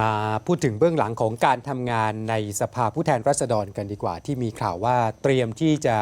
มาพูดถึงเบื้องหลังของการทำงานในสภาผู้แทนราษฎรกันดีกว่า ที่มีข่าวว่าเตรียมที่จะ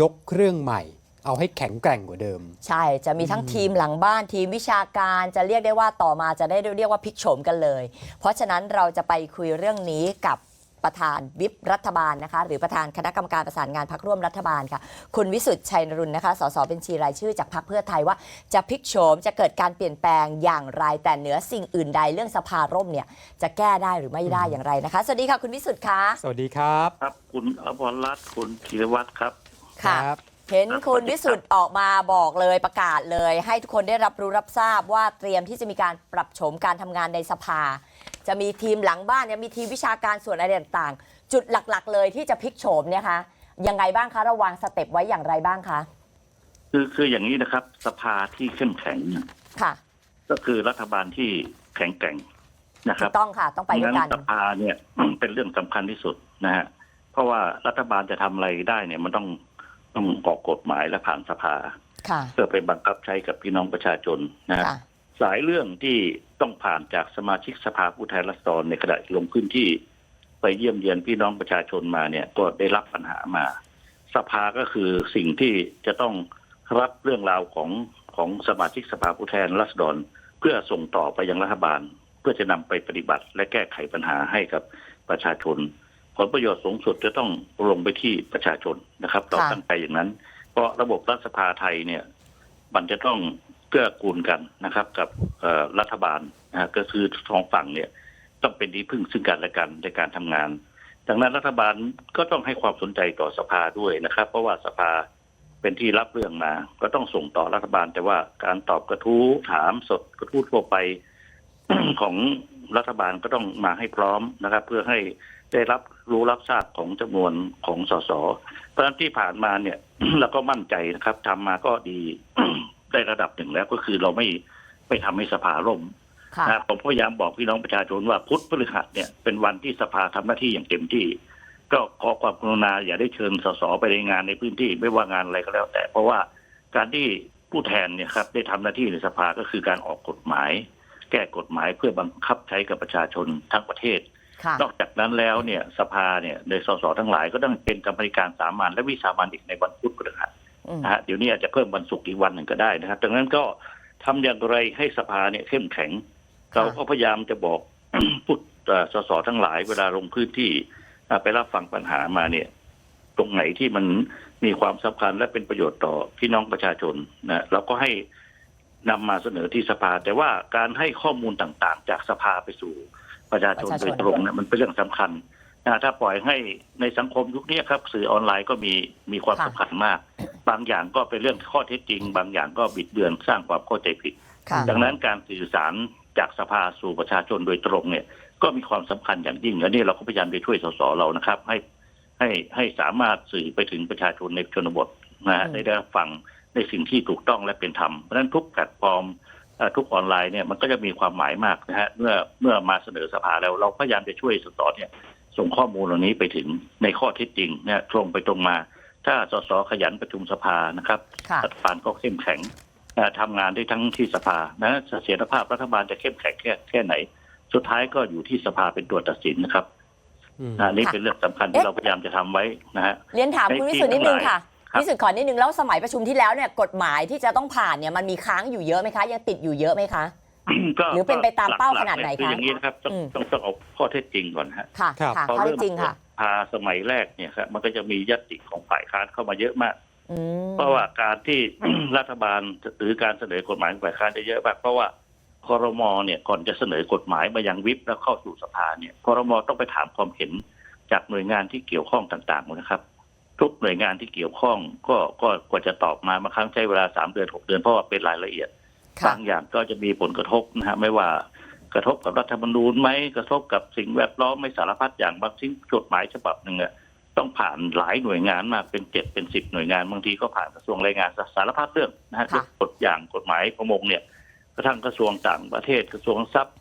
ยกเครื่องใหม่ เอาให้แข็งแกร่งกว่าเดิม ใช่จะมีทั้งทีมหลังบ้านทีมวิชาการจะเรียกได้ว่าต่อมาจะได้เรียกว่าพลิกโฉมกันเลย เพราะฉะนั้นเราจะไปคุยเรื่องนี้กับ ประธานวิปรัฐบาลนะคะ หรือประธานคณะกรรมการประสานงานพักร่วมรัฐบาลค่ะ คุณวิสุทธิ์ชัยนรุนนะคะ สสเป็นชีรายชื่อจากพักเพื่อไทยว่าจะพลิกโฉมจะเกิดการเปลี่ยนแปลงอย่างไรแต่เหนือสิ่งอื่นใดเรื่องสภาร่มเนี่ยจะแก้ได้หรือไม่ได้อย่างไรนะคะสวัสดีค่ะคุณวิสุทธิ์คะสวัสดีครับครับ คุณอภรรัตน์คุณธีรวัตรครับ ค่ะครับ เห็นคุณวิสุทธ์ออกมาบอกเลยประกาศเลย ให้ทุกคนได้รับรู้รับทราบว่าเตรียมที่จะมีการปรับโฉมการทำงานในสภา จะมีทีมหลังบ้านจะมีทีมวิชาการส่วนอะไรต่างๆ จุดหลักๆ เลยที่จะพลิกโฉมเนี่ยคะยังไงบ้างคะระวางสเต็ปไว้อย่างไรบ้างคะคือคืออย่างนี้นะครับ สภาที่เข้มแข็งเนี่ยค่ะ ก็คือรัฐบาลที่แข็งแกร่งนะคถูรับกต้องค่ะ ต้องไปด้วยกันงั้สภาเนี่ยเป็นเรื่องสำคัญที่สุดนะฮะเพราะว่ารัฐบาลจะทำอะไรได้เนี่ยมันต้องต้องออกกฎหมายและผ่านสภาค่ะเพื่อไปบังคับใช้กับพี่น้องประชาชนนะฮะค่ะ สายเรื่องที่ต้องผ่านจากสมาชิกสภาผู้แทนราษฎรในขณะลงพื้นที่ ไปเยี่ยมเยียนพี่น้องประชาชนมาเนี่ยก็ได้รับปัญหามา สภาก็คือสิ่งที่จะต้องรับเรื่องราวของของสมาชิกสภาผู้แทนราษฎร เพื่อส่งต่อไปยังรัฐบาล เพื่อจะนำไปปฏิบัติ และแก้ไขปัญหาให้กับประชาชนผลประโยชน์สูงสุดจะต้องลงไปที่ประชาชนนะครับ เราค่ะตั้งใจอย่างนั้น เพราะระบบรัฐสภาไทยเนี่ย มันจะต้อง เกื้อกูลกันนะครับ กับรัฐบาลนะฮะก็คือสองฝั่งเนี่ย ต้องเป็นที่พึ่งซึ่งกันและกันในการทำงาน ดังนั้นรัฐบาลก็ต้องให้ความสนใจต่อสภาด้วยนะครับ เพราะว่าสภาเป็นที่รับเรื่องมา ก็ต้องส่งต่อรัฐบาล แต่ว่าการตอบกระทู้ถามสดกระทู้ทั่วไปของรัฐบาลก็ต้องมาให้พร้อมนะครับ เพื่อให้ได้รับรู้รับทราบของจำนวนของสสเพราะฉะนั้นที่ผ่านมาเนี่ยเราก็มั่นใจนะครับทำมาก็ดี ได้ระดับหนึ่งแล้วก็คือเราไม่ไม่ทำให้สภาล่มค่ะนะผมพยายามบอกพี่น้องประชาชนว่าพุธพฤหัสเนี่ยเป็นวันที่สภาทำหน้าที่อย่างเต็มที่ ก็ขอความกรุณาอย่าได้เชิญสสไปในงานในพื้นที่ไม่ว่างานอะไรก็แล้ว แต่เพราะว่าการที่ผู้แทนเนี่ยครับได้ทำหน้าที่ในสภาก็คือการออกกฎหมาย แก้กฎหมายเพื่อบังคับใช้กับประชาชนทั้งประเทศค่ะนอกจากนั้นแล้วเนี่ยสภาเนี่ยโดยสสทั้งหลายก็ต้องเป็นกรรมธิการสามัญและวิสามัญอีกในวันพุธพฤหัสอืม นะฮะเดี๋ยวนี้อาจจะเพิ่มวันศุกร์อีกวันหนึ่งก็ได้นะครับดังนั้นก็ทำอย่างไรให้สภาเนี่ยเข้มแข็งค่ะเราก็พยายามจะบอกผู้เอ่อสสทั้งหลายเวลาลงพื้นที่อ่าไปรับฟังปัญหามาเนี่ย ตรงไหนที่มันมีความสำคัญและเป็นประโยชน์ต่อพี่น้องประชาชนนะเราก็ให้นำมาเสนอที่สภา แต่ว่าการให้ข้อมูลต่างๆ จากสภาไปสู่ประชาชนประชาชนโดยตรงเนี่ยมันเป็นเรื่องสำคัญนะ ถ้าปล่อยให้ในสังคมยุคนี้ครับ สื่อออนไลน์ก็มีมีความสำคัญมาก บางอย่างก็เป็นเรื่องข้อเท็จจริง บางอย่างก็บิดเบือนสร้างความเข้าใจผิดค่ะดังนั้นการสื่อสารจากสภาสู่ประชาชนโดยตรงเนี่ย ก็มีความสำคัญอย่างยิ่งและนี่เราก็พยายามจะช่วยสสเรานะครับ ให้ให้ให้สามารถสื่อไปถึงประชาชนในชนบทนะฮะอืมได้ได้รับฟังในสิ่งที่ถูกต้องและเป็นธรรมเพราะฉะนั้นทุกแพลตฟอร์มเอ่อทุกออนไลน์เนี่ยมันก็จะมีความหมายมากนะฮะเมื่อเมื่อมาเสนอสภาแล้วเราพยายามจะช่วยสสเนี่ย ส่งข้อมูลเหล่านี้ไปถึงในข้อเท็จจริงเนี่ยตรงไปตรงมา ถ้าสสขยันประชุมสภานะครับค่ะรัฐบาลก็เข้มแข็งเอ่อทำงานได้ทั้งที่สภานะเสถียรภาพรัฐบาลจะเข้มแข็งแค่แค่ไหน สุดท้ายก็อยู่ที่สภาเป็นตัวตัดสินนะครับอืมนะนี่ค่ะเป็นเรื่องสำคัญที่เอ๊ะเราพยายามจะทำไว้นะฮะเรียนถามในคุณวิที่สุทธ์นิดนึงทั้งหลายค่ะครับวิสุทธ์ขอนิดนึงแล้วสมัยประชุมที่แล้วเนี่ยกฎหมายที่จะต้องผ่านเนี่ยมันมีค้างอยู่เยอะไหมคะ ยังติดอยู่เยอะไหมคะ ก็หรือเป็นไปตามเป้าหลักๆขนาดไหนเยคือคะอย่างนี้นะครับต้องอืมต้องต้องเอาข้อเท็จจริงก่อนฮะค่ะครับค่ะพอข้อเริ่เท็มจจริงค่ะ พาสมัยแรกเนี่ยครับมันก็จะมียติของฝ่ายค้านเข้ามาเยอะมาก อืมเพราะว่าการที่ รัฐบาลหรือการเสนอกฎหมายของฝ่ายค้านจะเยอะมากเพราะว่าคอรมอเนี่ยก่อนจะเสนอกฎหมายมายังวิปแล้วเข้าสู่สภาเนี่ยคอรมอต้องไปถามความเห็นจากหน่วยงานที่เกี่ยวข้องต่างๆนะครับ ทุกหน่วยงานที่เกี่ยวข้องก็ก็กว่าจะตอบมาบางครั้งใช้เวลาสามเดือนหกเดือนเพราะว่าเป็นรายละเอียดค่ะ บางอย่างก็จะมีผลกระทบนะฮะไม่ว่ากระทบกับรัฐธรรมนูญไหมกระทบกับสิ่งแวดล้อมไม่สารพัดอย่างบางสิ่งกฎหมายฉบับหนึ่งอะต้องผ่านหลายหน่วยงานมากเป็นเจ็ดเป็นสิบหน่วยงานบางทีก็ผ่านกระทรวงแรงงานสารพัดเรื่องนะฮะค่ะกฎอย่างกฎหมายประมงเนี่ยกระทั่งกระทรวงต่างประเทศกระทรวงทรัพย์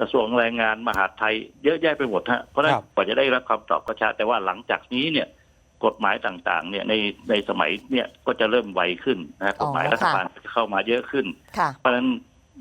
กระทรวงแรงงานมหาดไทยเยอะแยะไปหมดฮะเพราะฉะนั้นครับกว่าจะได้รับคำตอบก็ช้าแต่ว่าหลังจากนี้เนี่ย กฎหมายต่างๆ เนี่ยในในสมัยเนี่ยก็จะเริ่มไวขึ้นนะฮะกฎหมายอ๋อรัฐบาลก็จะเข้ามาเยอะขึ้นค่ะเพราะฉะนั้น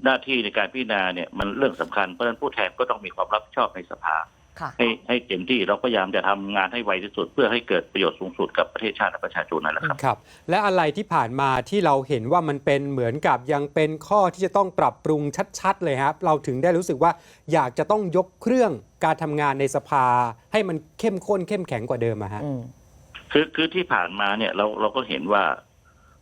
หน้าที่ในการพิจารณาเนี่ยมันเรื่องสำคัญเพราะฉะนั้นผู้แทนก็ต้องมีความรับผิดชอบในสภาค่ะให้ให้เต็มที่เราพยายามจะทำงานให้ไวที่สุด เพื่อให้เกิดประโยชน์สูงสุดกับประเทศชาติและประชาชนนั่นแหละครับครับ และอะไรที่ผ่านมาที่เราเห็นว่ามันเป็นเหมือนกับยังเป็นข้อที่จะต้องปรับปรุงชัด ๆ เลยครับ เราถึงได้รู้สึกว่าอยากจะต้องยกเครื่องการทำงานในสภา ให้มันเข้มข้นเข้มแข็งกว่าเดิมอะฮะอืม คือคือที่ผ่านมาเนี่ยเราเราก็เห็นว่า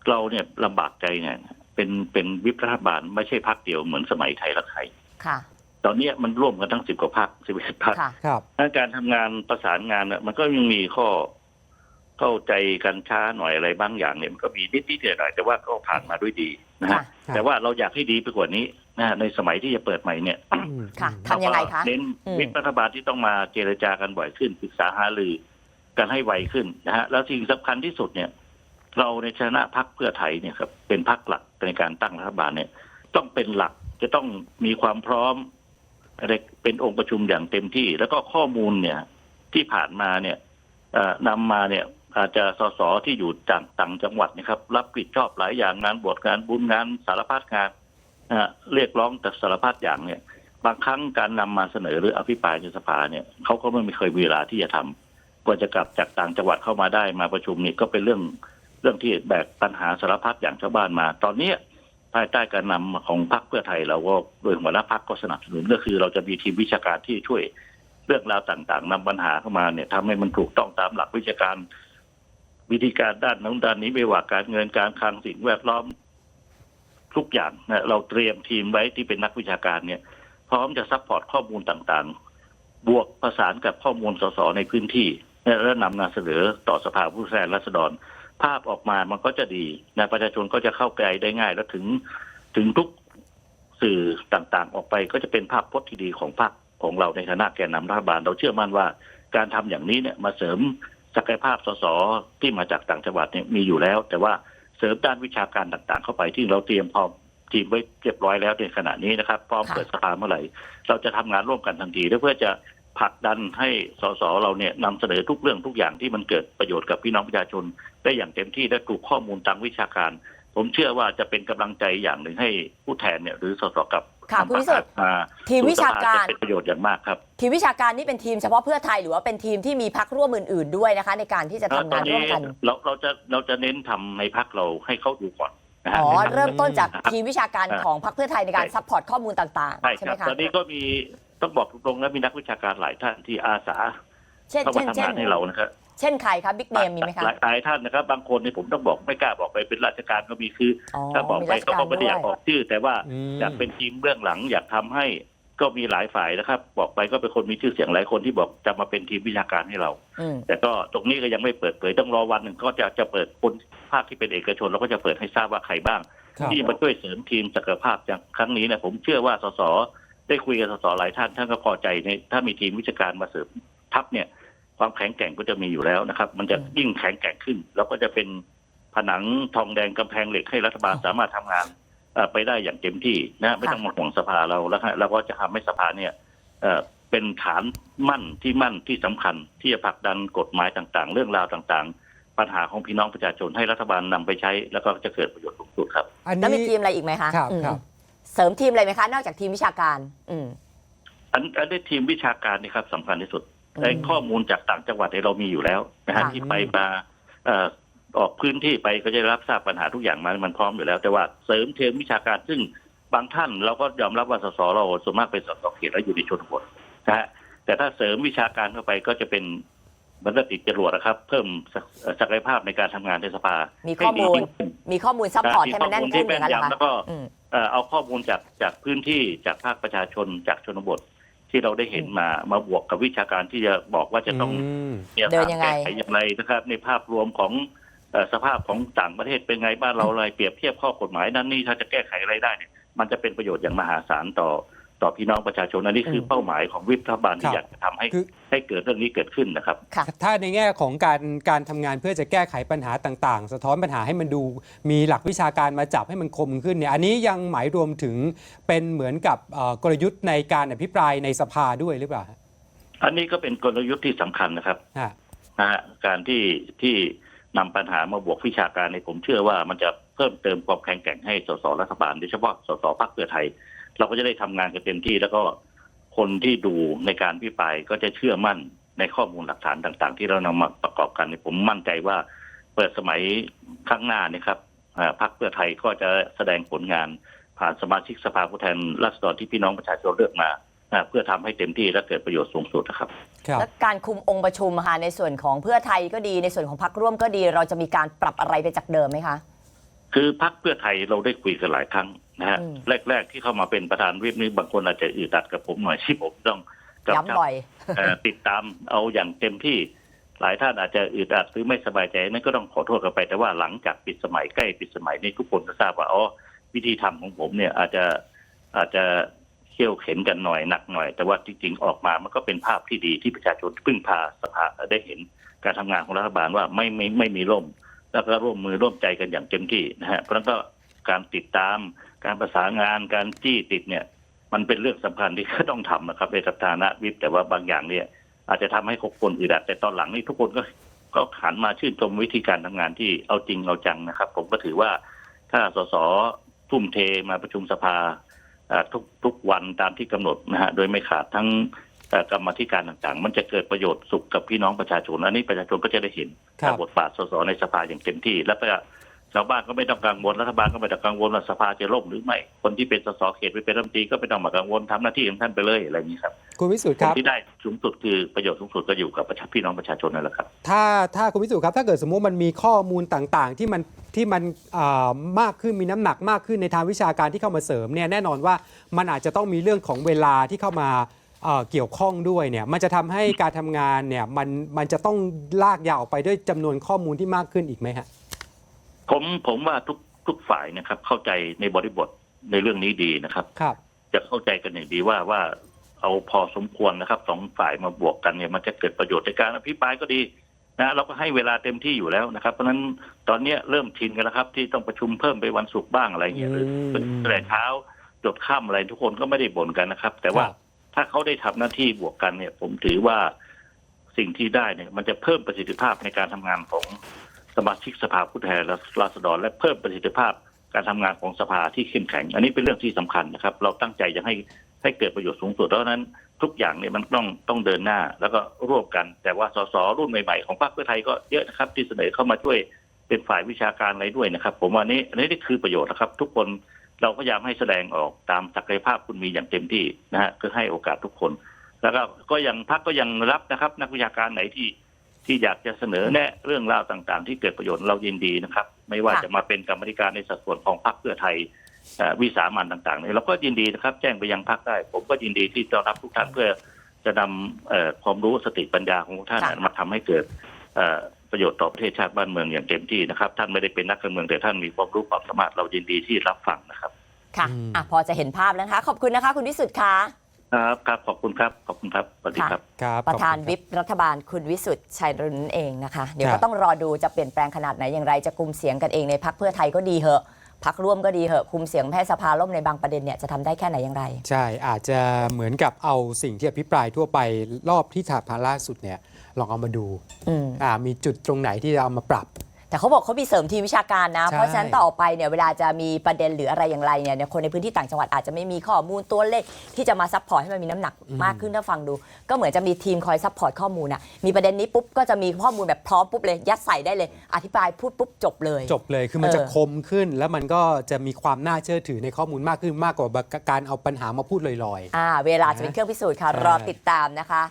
เราเนี่ยลำบากใจเนี่ย เป็นเป็นวิปรัฐบาลไม่ใช่พักเดียวเหมือนสมัยไทยรักไทยค่ะ ตอนเนี้ยมันร่วมกันทั้งสิบกว่าพักสิบเอ็ดพักค่ะครับการทำงานประสานงานเนี่ยมันก็ยังมีข้อเข้าใจกันช้าหน่อยอะไรบางอย่างเนี่ยมันก็มีนิดนิดๆหน่อยๆแต่ว่าก็ผ่านมาด้วยดีนะค่ะฮะแต่ว่าเราอยากให้ดีไปกว่านี้นะฮะในสมัยที่จะเปิดใหม่เนี่ยอืมค่ะอืมทำยังไงคะเน้นอืมวิปรัฐบาลที่ต้องมาเจรจากันบ่อยขึ้นปรึกษาหารือ กันให้ไวขึ้นนะฮะแล้วสิ่งสำคัญที่สุดเนี่ย เราในชนะพักเพื่อไทยเนี่ยครับเป็นพักหลักในการตั้งรัฐบาลเนี่ย ต้องเป็นหลักจะต้องมีความพร้อมอะไรเป็นองค์ประชุมอย่างเต็มที่ แล้วก็ข้อมูลเนี่ย ที่ผ่านมาเนี่ยนำมาเนี่ย อาจจะสสที่อยู่ต่างต่างจังหวัดนะครับ รับผิดชอบหลายอย่างงานบวชงานบุญงานสารพัดงานเรียกร้องแต่สารพัดอย่างเนี่ย บางครั้งการนำมาเสนอหรืออภิปรายในสภาเนี่ยเขาก็ไม่เคยมีเวลาที่จะทำ กว่าจะกลับจากต่างจังหวัดเข้ามาได้มาประชุมนี่ก็เป็นเรื่องเรื่องที่แบกปัญหาสารพัดอย่างชาวบ้านมา ตอนนี้ภายใต้การนำของพรรคเพื่อไทยเราก็โดยหัวหน้าพรรคก็สนับสนุนก็คือเราจะมีทีมวิชาการที่ช่วยเรื่องราวต่างๆนำปัญหาเข้ามาเนี่ยทำให้มันถูกต้องตามหลักวิชาการ วิธีการด้านนั้นด้านนี้ไม่ว่าการเงินการคลังสิ่งแวดล้อมทุกอย่างนะเราเตรียมทีมไว้ที่เป็นนักวิชาการเนี่ย พร้อมจะซัพพอร์ตข้อมูลต่างๆ บวกประสานกับข้อมูลสสในพื้นที่ และนำมาเสนอต่อสภาผู้แทนราษฎร ภาพออกมามันก็จะดีนะประชาชนก็จะเข้าใจได้ง่าย และถึงถึงทุกสื่อต่างๆ ออกไปก็จะเป็นภาพพจน์ที่ดีของพรรคของเราในฐานะแกนนำรัฐบาล เราเชื่อมั่นว่าการทำอย่างนี้เนี่ยมาเสริมศักยภาพสสที่มาจากต่างจังหวัดเนี่ยมีอยู่แล้ว แต่ว่าเสริมด้านวิชาการต่างๆ เข้าไปที่เราเตรียมพร้อมทีมไว้เรียบร้อยแล้วในขณะนี้นะครับพร้อมเปิดสภาเมื่อไหร่ เราจะทำงานร่วมกันทันทีเพื่อจะ ผลักดันให้สสเราเนี่ยนำเสนอทุกเรื่องทุกอย่างที่มันเกิดประโยชน์กับพี่น้องประชาชน ได้อย่างเต็มที่และถูกข้อมูลทางวิชาการ ผมเชื่อว่าจะเป็นกำลังใจอย่างหนึ่งให้ผู้แทนเนี่ยหรือสสกับค่ะคุณวิสุทธิ์มาทีมวิชาการจะเป็นประโยชน์อย่างมากครับ ทีมวิชาการนี่เป็นทีมเฉพาะเพื่อไทยหรือว่าเป็นทีมที่มีพักร่วมอื่น ๆด้วยนะคะ ในการที่จะทำงานร่วมกันเราเราจะเราจะเน้นทำในพักเราให้เขาดูก่อนนะฮะอ๋อในพักเริ่มต้นจากครับทีมวิชาการอ่าของพรรคเพื่อไทยในการใช่ซัพพอร์ตข้อมูลต่างใช่ๆใช่คไหมรับคะตอนนี้ก็มี ต้องบอกตรงๆนะมีนักวิชาการหลายท่านที่อาสาเช่นเข้าเช่มานทำเช่นงานให้เรานะครับเช่นใครคะบิ๊กเนมมีไหมคะหลายหลายท่านนะครับ บางคนเนี่ยผมต้องบอกไม่กล้าบอกไปเป็นราชการก็มีคืออ๋อถ้าบอกมีไปราชเขาการก็ไม่ได้ด้อวยยากออกชื่อ แต่ว่าอืม อยากเป็นทีมเบื้องหลังอยากทำให้ก็มีหลายฝ่ายนะครับ บอกไปก็เป็นคนมีชื่อเสียงหลายคนที่บอกจะมาเป็นทีมวิชาการให้เรา อืมแต่ก็ตรงนี้ก็ยังไม่เปิดเผยต้องรอวันหนึ่งก็จะจะเปิดคนภาคที่เป็นเอกชนเราก็จะเปิดให้ทราบว่าใครบ้าง ครับ ที่มาช่วยเสริมทีมศักยภาพอย่างครั้งนี้เนี่ยผมเชื่อว่าสส ได้คุยกับสสหลายท่านท่านก็พอใจในถ้ามีทีมวิชาการมาเสริมทัพเนี่ย ความแข็งแกร่งก็จะมีอยู่แล้วนะครับ มันจะยิ่งแข็งแกร่งขึ้น แล้วก็จะเป็นผนังทองแดงกำแพงเหล็กให้รัฐบาลสามารถทำงานเอ่อไปได้อย่างเต็มที่นะไม่ต้องมาห่วงสภาเราแล้วฮะเราก็จะทำให้สภาเนี่ยเอ่อเป็นฐานมั่นที่มั่นที่สำคัญที่จะผลักดันกฎหมายต่างๆ เรื่องราวต่างๆ ปัญหาของพี่น้องประชาชนให้รัฐบาลนำไปใช้ แล้วก็จะเกิดประโยชน์สูงสุดครับอันแล้วมีนี้ทีมอะไรอีกไหมคะครับอืมครับ เสริมทีมอะไรไหมคะ นอกจากทีมวิชาการ อืม อันอันนี้ทีมวิชาการนี่ครับสำคัญที่สุดอืมไอ้ข้อมูลจากต่างจังหวัดเนี่ยเรามีอยู่แล้วนะฮะค่ะ ที่ไปมาเอ่อออกพื้นที่ไปก็จะรับทราบปัญหาทุกอย่างมามันพร้อมอยู่แล้ว แต่ว่าเสริมเทีมวิชาการซึ่งบางท่านเราก็ยอมรับว่าสสเราส่วนมากเป็นสสเขตและอยู่ในชนบทนะฮะแต่ถ้าเสริมวิชาการเข้าไปก็จะเป็นบรรทัดติดจรวดนะครับ เพิ่มศักศักยภาพในการทำงานในสภามีให้ข้อดีมูลยิ่งขึ้นมีข้อมูลซัพพอร์ตให้มันแน่นข้อลขึ้นที่อย่างนั้นเหรอแม่นยำคะแล้วก็ อืม เอ่อเอาข้อมูลจากจากพื้นที่จากภาคประชาชนจากชนบทที่เราได้เห็นมามาบวกกับวิชาการที่จะบอกว่าจะต้องมเนี่ยเดินยังไงแก้ไขอย่างไรนะครับ ในภาพรวมของเอ่อสภาพของต่างประเทศเป็นไงบ้านเราอะไรเปรียบเทียบข้อกฎหมายนั้นนี่ถ้าจะแก้ไขอะไรได้เนี่ยมันจะเป็นประโยชน์อย่างมหาศาลต่อ ต่อพี่น้องประชาชนอันนี้คือมเป้าหมายของวิปรัฐบาลครัที่บอยากจะทำให้คือ ให้เกิดเรื่องนี้เกิดขึ้นนะครับ ค่ะ ถ้าในแง่ของการการทำงานเพื่อจะแก้ไขปัญหาต่าง ๆ สะท้อนปัญหาให้มันดู มีหลักวิชาการมาจับให้มันคมขึ้นเนี่ยอันนี้ยังหมายรวมถึงเป็นเหมือนกับเอ่อกลยุทธ์ในการอภิปรายในสภาด้วยหรือเปล่าฮะอันนี้ก็เป็นกลยุทธ์ที่สำคัญนะครับฮะนะฮะการที่ที่นำปัญหามาบวกวิชาการในยผมเชื่อว่ามันจะเพิ่มเติมความแข็งแกร่งให้สสรัฐบาลโดยเฉพาะสสพรรคเพื่อไทย เราก็จะได้ทำงานกันเต็มที่ แล้วก็คนที่ดูในการพิปรายก็จะเชื่อมั่นในข้อมูลหลักฐานต่าง ๆ ที่เรานำมาประกอบกันเนี่ยผมมั่นใจว่าเปิดสมัยข้างหน้าเนี่ยครับอ่าพรรคเพื่อไทยก็จะแสดงผลงานผ่านสมาชิกสภาผู้แทนราษฎรที่พี่น้องประชาชนเลือกมาอ่าเพื่อทำให้เต็มที่และเกิดประโยชน์สูงสุดนะครับครับและการคุมองค์ประชุมอะค่ะในส่วนของเพื่อไทยก็ดีในส่วนของพรรคร่วมก็ดี เราจะมีการปรับอะไรไปจากเดิมไหมคะ คือพักเพื่อไทยเราได้คุยกันหลายครั้ง นะฮะอืมแรก ๆ ที่เข้ามาเป็นประธานวิปนี้บางคนอาจจะอึดอัดกับผมหน่อยที่ผมต้องกำชับย้ำบ่อยเอ่อติดตามเอาอย่างเต็มที่หลายท่านอาจจะอึดอัดหรือไม่สบายใจนั่นก็ต้องขอโทษกันไป แต่ว่าหลังจากปิดสมัยใกล้ปิดสมัยนี้ทุกคนก็ทราบว่าอ๋อวิธีทำของผมเนี่ยอาจจะอาจจะเขี่ยวเข็นกันหน่อยหนักหน่อย แต่ว่าจริงๆออกมามันก็เป็นภาพที่ดีที่ประชาชนพึ่งพาสภาได้เห็นการทำงานของรัฐบาลว่าไม่ไม่ไม่มีร่ม แล้วก็ร่วมมือร่วมใจกันอย่างเต็มที่นะฮะเพราะฉะนั้นก็การติดตาม การประสานงานการจี้ติดเนี่ย มันเป็นเรื่องสำคัญที่ต้องทำนะครับในสถานะวิปแต่ว่าบางอย่างเนี่ย อาจจะทำให้คนอึดอัดแต่ตอนหลังนี่ทุกคนก็ก็หันมาชื่นชมวิธีการทำงานที่เอาจริงเอาจังนะครับ ผมก็ถือว่าถ้าสสทุ่มเทมาประชุมสภาอ่าทุกทุกวันตามที่กำหนดนะฮะโดยไม่ขาดทั้งเอ่อกรรมาธิการต่างๆ มันจะเกิดประโยชน์สุขกับพี่น้องประชาชนอันนี้ประชาชนก็จะได้เห็นครับบทบาทสสในสภาอย่างเต็มที่ แล้วก็ ชาวบ้านก็ไม่ต้องกังวลรัฐบาลก็ไม่ต้องกังวลว่าสภาจะล่มหรือไม่ คนที่เป็นสสเขตไปเป็นรัฐมนตรีก็ไม่ต้องมากังวลทำหน้าที่ของท่านไปเลยอะไรอย่างนี้ครับคุณวิสุทธ์ผคลรับที่ได้สูงสุดคือประโยชน์สูงสุดก็อยู่กับประชาพี่น้องประชาชนนั่นแหละครับ ถ้าถ้าคุณวิสุทธ์ครับ ถ้าเกิดสมมุติมันมีข้อมูลต่างๆ ที่มันที่มันอ่ามากขึ้นมีน้ำหนักมากขึ้นในทางวิชาการที่เข้ามาเสริมเนี่ยแน่นอนว่ามันอาจจะต้องมีเรื่องของเวลาที่เข้ามาเอ่อเกี่ยวข้องด้วยเนี่ยมันจะทำให้การทำงานเนี่ยมันมันจะต้องลากยาวออกไปด้วยจำนวนข้อมูลที่มากขึ้นอีกไหมฮะ ผมผมว่าทุกทุกฝ่ายนะครับ เข้าใจในบริบทในเรื่องนี้ดีนะครับ ครับ จะเข้าใจกันอย่างดีว่าว่าเอาพอสมควรนะครับสองฝ่ายมาบวกกันเนี่ยมันจะเกิดประโยชน์ในการอภิปรายก็ดีนะเราก็ให้เวลาเต็มที่อยู่แล้วนะครับ เพราะฉะนั้นตอนเนี้ยเริ่มชินกันแล้วครับ ที่ต้องประชุมเพิ่มไปวันศุกร์บ้างอะไรเงี้ยหรืออืมแต่เช้าจดค่ำอะไรทุกคนก็ไม่ได้บ่นกันนะครับ แต่ว่าครับ ถ้าเขาได้ทำหน้าที่บวกกันเนี่ย ผมถือว่าสิ่งที่ได้เนี่ย มันจะเพิ่มประสิทธิภาพในการทำงานของ สมาชิกสภาผู้แทนราษฎรและเพิ่มประสิทธิภาพการทำงานของสภาที่เข้มแข็ง อันนี้เป็นเรื่องที่สำคัญนะครับ เราตั้งใจจะให้ให้เกิดประโยชน์สูงสุดเพราะนั้นทุกอย่างเนี่ยมันต้องต้องเดินหน้า แล้วก็ร่วมกัน แต่ว่าสสรุ่นใหม่ๆของพรรคเพื่อไทยก็เยอะนะครับ ที่เสนอเข้ามาช่วยเป็นฝ่ายวิชาการอะไรด้วยนะครับ ผมว่านี้อันนี้นี่คือประโยชน์นะครับ ทุกคนเราพยายามให้แสดงออกตามศักยภาพคุณมีอย่างเต็มที่นะฮะคือให้โอกาสทุกคน แล้วก็ก็ยังพักก็ยังรับนะครับ นักวิชาการไหนที่ ที่อยากจะเสนอแนะเรื่องราวต่างๆ ที่เกิดประโยชน์เรายินดีนะครับ ไม่ว่าค่ะจะมาเป็นกรรมาธิการในสัดส่วนของพรรคเพื่อไทยเอ่อวิสามันต่างๆเนี่ยเราก็ยินดีนะครับ แจ้งไปยังพรรคได้ ผมก็ยินดีที่จะรับทุกท่านเพื่อจะนำเอ่อความรู้สติปัญญาของทุกท่านค่ะมาทำให้เกิดเอ่อประโยชน์ต่อประเทศชาติบ้านเมืองอย่างเต็มที่นะครับ ท่านไม่ได้เป็นนักการเมืองแต่ท่านมีความรู้ความสามารถเรายินดีที่รับฟังนะครับ ค่ะอืมอะพอจะเห็นภาพแล้วนะคะ ขอบคุณนะคะ คุณวิสุทธ์ค่ะ ครับครับขอบคุณครับขอบคุณครับสวัสดีครับ ครับประธานขอบคุณคบ วิปรัฐบาลคุณวิสุทธ์ชัยรุนเองนะคะ เดี๋ยวครัก็บ ต้องรอดูจะเปลี่ยนแปลงขนาดไหนอย่างไรจะคุมเสียงกันเองในพักเพื่อไทยก็ดีเหอะพักร่วมก็ดีเหอะคุมเสียงแพทยสภาล่มในบางประเด็นเนี่ยจะทำได้แค่ไหนอย่างไร ใช่อาจจะเหมือนกับเอาสิ่งที่อภิปรายทั่วไปรอบที่ถาพาล่าสุดเนี่ยลองเอามาดูอืม อ่ามีจุดตรงไหนที่จะเอามาปรับ แต่เขาบอกเขามีเสริมทีมวิชาการนะ ใช่ เพราะฉะนั้นต่อไปเนี่ยเวลาจะมีประเด็นหรืออะไรอย่างไรเนี่ยเนี่ยคนในพื้นที่ต่างจังหวัดอาจจะไม่มีข้อมูลตัวเลขที่จะมาซัพพอร์ตให้มันมีน้ำหนักมากขึ้นถ้าฟังดู ก็เหมือนจะมีทีมคอยซัพพอร์ตข้อมูลอะมีประเด็นนี้ปุ๊บก็จะมีข้อมูลแบบพร้อมปุ๊บเลยยัดใส่ได้เลย อธิบายพูดปุ๊บจบเลย จบเลยคือมันเออจะคมขึ้น แล้วมันก็จะมีความน่าเชื่อถือในข้อมูลมากขึ้นมากกว่าการเอาปัญหามาพูดลอย อ่าเวลาจะเป็นเครื่องพิสูจน์ค่ะใช่รอติดตามนะคะ